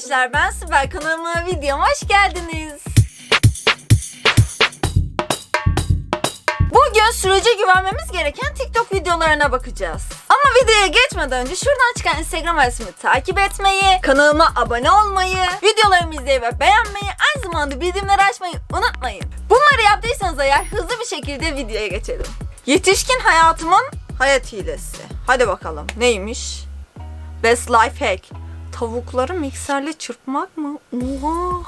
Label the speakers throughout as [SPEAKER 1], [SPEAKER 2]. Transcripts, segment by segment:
[SPEAKER 1] arkadaşlar ben Sibel kanalıma videoma hoş geldiniz. Bugün sürece güvenmemiz gereken TikTok videolarına bakacağız. Ama videoya geçmeden önce şuradan çıkan Instagram adresimi takip etmeyi, kanalıma abone olmayı, videolarımı izlemeyi ve beğenmeyi, aynı zamanda bildirimleri açmayı unutmayın. Bunları yaptıysanız eğer hızlı bir şekilde videoya geçelim. Yetişkin hayatımın hayat hilesi. Hadi bakalım neymiş? Best life hack. Tavukları mikserle çırpmak mı? Oha.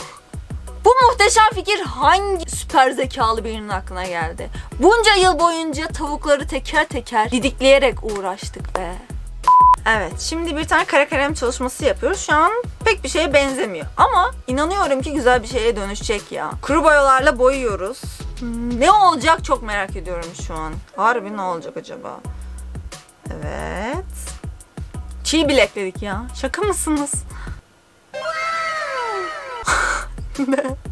[SPEAKER 1] Bu muhteşem fikir hangi süper zekalı birinin aklına geldi? Bunca yıl boyunca tavukları teker teker didikleyerek uğraştık be. Evet, şimdi bir tane kara kalem çalışması yapıyoruz. Şu an pek bir şeye benzemiyor. Ama inanıyorum ki güzel bir şeye dönüşecek ya. Kuru boyalarla boyuyoruz. Hmm, Ne olacak çok merak ediyorum şu an. Harbi ne olacak acaba? Evet. Çiğ bilekledik ya. Şaka mısınız?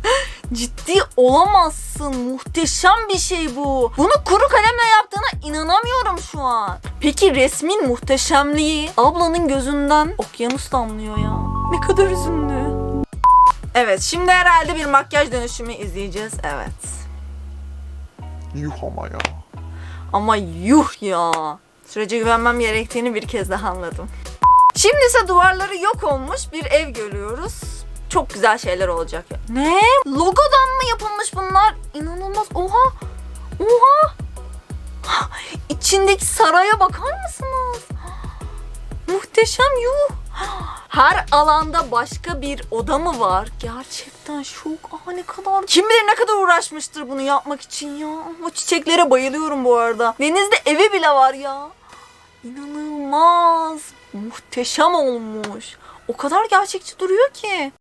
[SPEAKER 1] Ciddi olamazsın. Muhteşem bir şey bu. Bunu kuru kalemle yaptığına inanamıyorum şu an. Peki resmin muhteşemliği ablanın gözünden okyanus damlıyor ya. Ne kadar üzünlü. Evet şimdi herhalde bir makyaj dönüşümü izleyeceğiz. Evet.
[SPEAKER 2] Yuh ama ya.
[SPEAKER 1] Ama yuh ya. Sürece güvenmem gerektiğini bir kez daha anladım. Şimdi ise duvarları yok olmuş bir ev görüyoruz. Çok güzel şeyler olacak ya. Ne? Logodan mı yapılmış bunlar? İnanılmaz. Oha. Oha. İçindeki saraya bakar mısınız? Muhteşem yuh. Her alanda başka bir oda mı var? Gerçekten şok. Aa ne kadar... Kim bilir ne kadar uğraşmıştır bunu yapmak için ya. O çiçeklere bayılıyorum bu arada. Denizde evi bile var ya. İnanılmaz. Muhteşem olmuş. O kadar gerçekçi duruyor ki.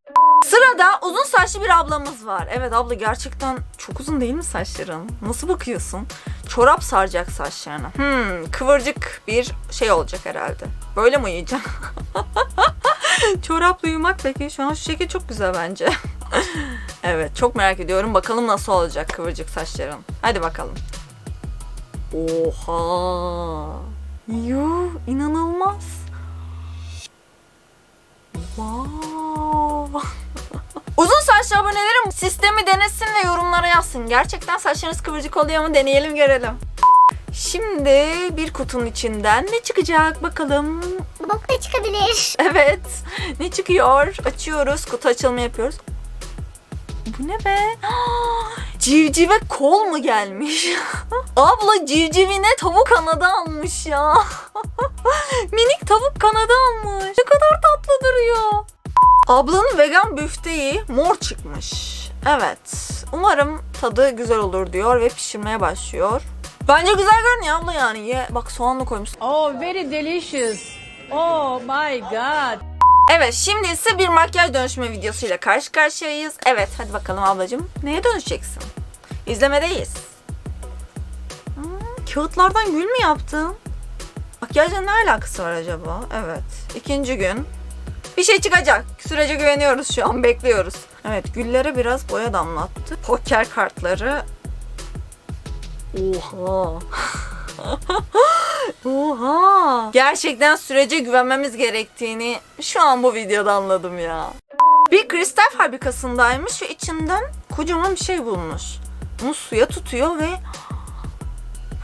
[SPEAKER 1] Sırada uzun saçlı bir ablamız var. Evet abla gerçekten çok uzun değil mi saçların? Nasıl bakıyorsun? Çorap saracak saçlarına. Hmm, kıvırcık bir şey olacak herhalde. Böyle mi uyuyacak? Çorapla uyumak peki şu an şu şekil çok güzel bence. evet çok merak ediyorum. Bakalım nasıl olacak kıvırcık saçların. Hadi bakalım. Oha. Yuh inanılmaz. Saçlı abonelerim sistemi denesin ve yorumlara yazsın. Gerçekten saçlarınız kıvırcık oluyor mu deneyelim görelim. Şimdi bir kutunun içinden ne çıkacak bakalım.
[SPEAKER 3] Bok da çıkabilir.
[SPEAKER 1] Evet. Ne çıkıyor? Açıyoruz. Kutu açılımı yapıyoruz. Bu ne be? Civcive kol mu gelmiş? Abla civcivine tavuk kanadı almış ya. Minik tavuk kanadı almış. Ne kadar tatlı duruyor. Ablanın vegan büfteği mor çıkmış. Evet. Umarım tadı güzel olur diyor ve pişirmeye başlıyor. Bence güzel görünüyor abla yani. Ye. Bak soğanla koymuş.
[SPEAKER 4] Oh, very delicious. Oh my god.
[SPEAKER 1] Evet şimdi ise bir makyaj dönüşme videosuyla karşı karşıyayız. Evet hadi bakalım ablacığım neye dönüşeceksin? İzlemedeyiz. Hmm, kağıtlardan gül mü yaptın? Makyajla ne alakası var acaba? Evet. ikinci gün. Bir şey çıkacak. Sürece güveniyoruz şu an bekliyoruz. Evet güllere biraz boya damlattı. Poker kartları. Oha. Oha. Gerçekten sürece güvenmemiz gerektiğini şu an bu videoda anladım ya. Bir kristal fabrikasındaymış ve içinden kocaman bir şey bulmuş. Bunu suya tutuyor ve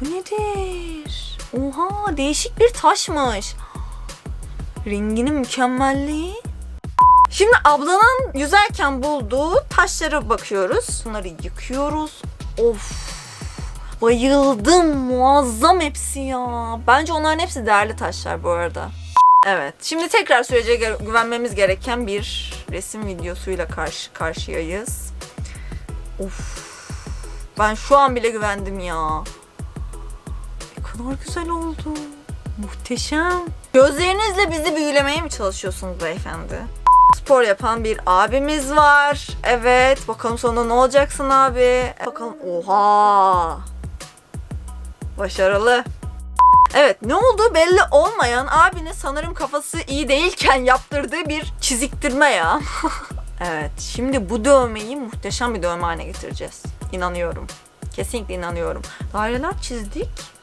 [SPEAKER 1] bu nedir? Oha değişik bir taşmış. Renginin mükemmelliği. Şimdi ablanın yüzerken bulduğu taşlara bakıyoruz. Bunları yıkıyoruz. Of Bayıldım. Muazzam hepsi ya. Bence onların hepsi değerli taşlar bu arada. Evet. Şimdi tekrar sürece gü- güvenmemiz gereken bir resim videosuyla karşı karşıyayız. Of. Ben şu an bile güvendim ya. Ne kadar güzel oldu. Muhteşem. Gözlerinizle bizi büyülemeye mi çalışıyorsunuz beyefendi? Spor yapan bir abimiz var. Evet. Bakalım sonunda ne olacaksın abi? Bakalım. Oha. Başarılı. Evet ne olduğu belli olmayan abinin sanırım kafası iyi değilken yaptırdığı bir çiziktirme ya. evet şimdi bu dövmeyi muhteşem bir dövme haline getireceğiz. İnanıyorum. Kesinlikle inanıyorum. Daireler çizdik.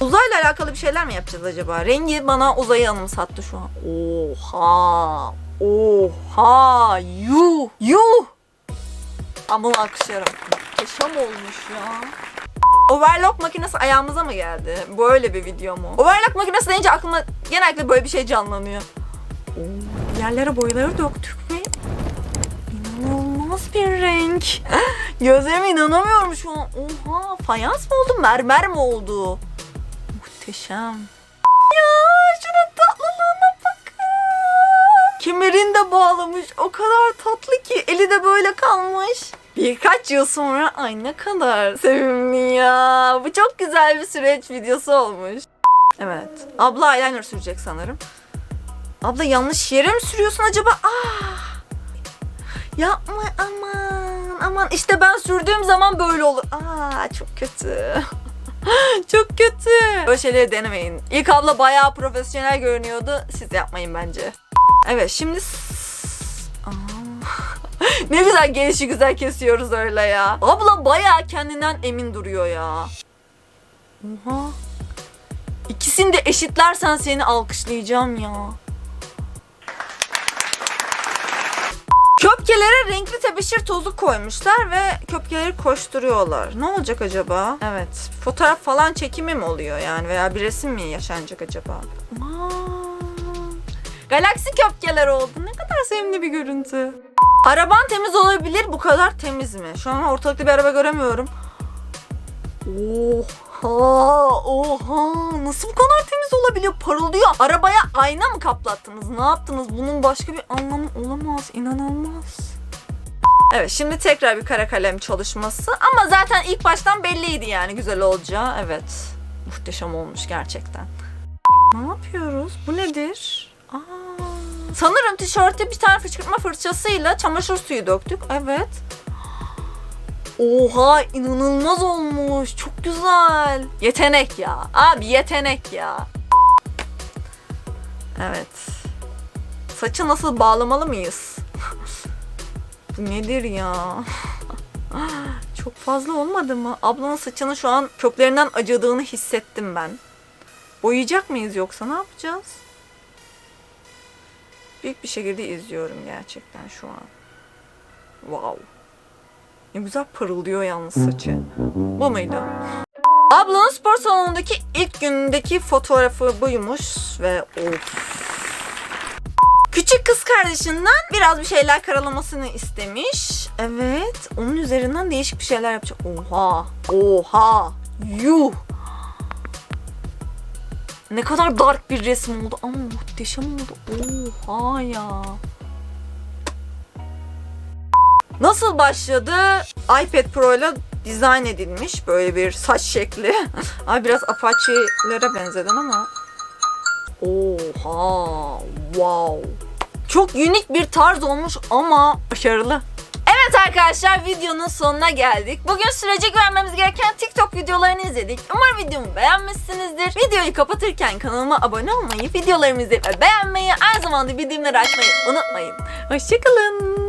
[SPEAKER 1] Uzayla alakalı bir şeyler mi yapacağız acaba? Rengi bana uzayı anımsattı şu an. Oha. Oha! Yuh! Yuh! Bunu alkışlarım. Muhteşem olmuş ya. Overlock makinesi ayağımıza mı geldi? Böyle bir video mu? Overlock makinesi deyince aklıma genellikle böyle bir şey canlanıyor. Oo, yerlere boyaları döktük ve inanılmaz bir renk. Gözlerime inanamıyorum şu an. Oha fayans mı oldu mermer mi oldu? Muhteşem. Ya şunun tatlılığına bakın. Kemerini de bağlamış. O kadar tatlı ki eli de böyle kalmış. Birkaç yıl sonra ay ne kadar sevimli ya. Bu çok güzel bir süreç videosu olmuş. Evet. Abla eyeliner sürecek sanırım. Abla yanlış yere mi sürüyorsun acaba? Ah! Yapma aman. Aman işte ben sürdüğüm zaman böyle olur. Aa çok kötü. çok kötü. Böyle şeyleri denemeyin. İlk abla bayağı profesyonel görünüyordu. Siz yapmayın bence. Evet şimdi... ne güzel gelişi güzel kesiyoruz öyle ya. Abla bayağı kendinden emin duruyor ya. Oha. İkisini de eşitlersen seni alkışlayacağım ya. Köpkelere renkli tebeşir tozu koymuşlar ve köpkeleri koşturuyorlar. Ne olacak acaba? Evet. Fotoğraf falan çekimi mi oluyor yani veya bir resim mi yaşanacak acaba? Aman. Galaksi köpkeler oldu. Ne kadar sevimli bir görüntü. Araban temiz olabilir. Bu kadar temiz mi? Şu an ortalıkta bir araba göremiyorum. Oha, oha. Nasıl bu kadar temiz olabiliyor? Parıldıyor. Arabaya ayna mı kaplattınız? Ne yaptınız? Bunun başka bir anlamı olamaz. İnanılmaz. Evet şimdi tekrar bir kara kalem çalışması. Ama zaten ilk baştan belliydi yani güzel olacağı. Evet. Muhteşem olmuş gerçekten. Ne yapıyoruz? Bu nedir? Aa. Sanırım tişörte bir tane fışkırtma fırçasıyla çamaşır suyu döktük. Evet. Oha inanılmaz olmuş. Çok güzel. Yetenek ya. Abi yetenek ya. Evet. Saçı nasıl bağlamalı mıyız? Bu nedir ya? Çok fazla olmadı mı? Ablanın saçının şu an köklerinden acıdığını hissettim ben. Boyayacak mıyız yoksa ne yapacağız? Büyük bir şekilde izliyorum gerçekten şu an. Wow. Ne güzel parıldıyor yalnız saçı. Bu muydu? Ablanın spor salonundaki ilk günündeki fotoğrafı buymuş ve of. Küçük kız kardeşinden biraz bir şeyler karalamasını istemiş. Evet, onun üzerinden değişik bir şeyler yapacak. Oha, oha, yuh. Ne kadar dark bir resim oldu ama muhteşem oldu. Oha ya. Nasıl başladı? iPad Pro ile dizayn edilmiş böyle bir saç şekli. Ay biraz Apache'lere benzeden ama. Oha, wow. Çok unik bir tarz olmuş ama başarılı. Evet arkadaşlar videonun sonuna geldik. Bugün sürece güvenmemiz gereken TikTok videolarını izledik. Umarım videomu beğenmişsinizdir. Videoyu kapatırken kanalıma abone olmayı, videolarımı izlemeyi ve beğenmeyi, aynı zamanda bildirimleri açmayı unutmayın. Hoşçakalın.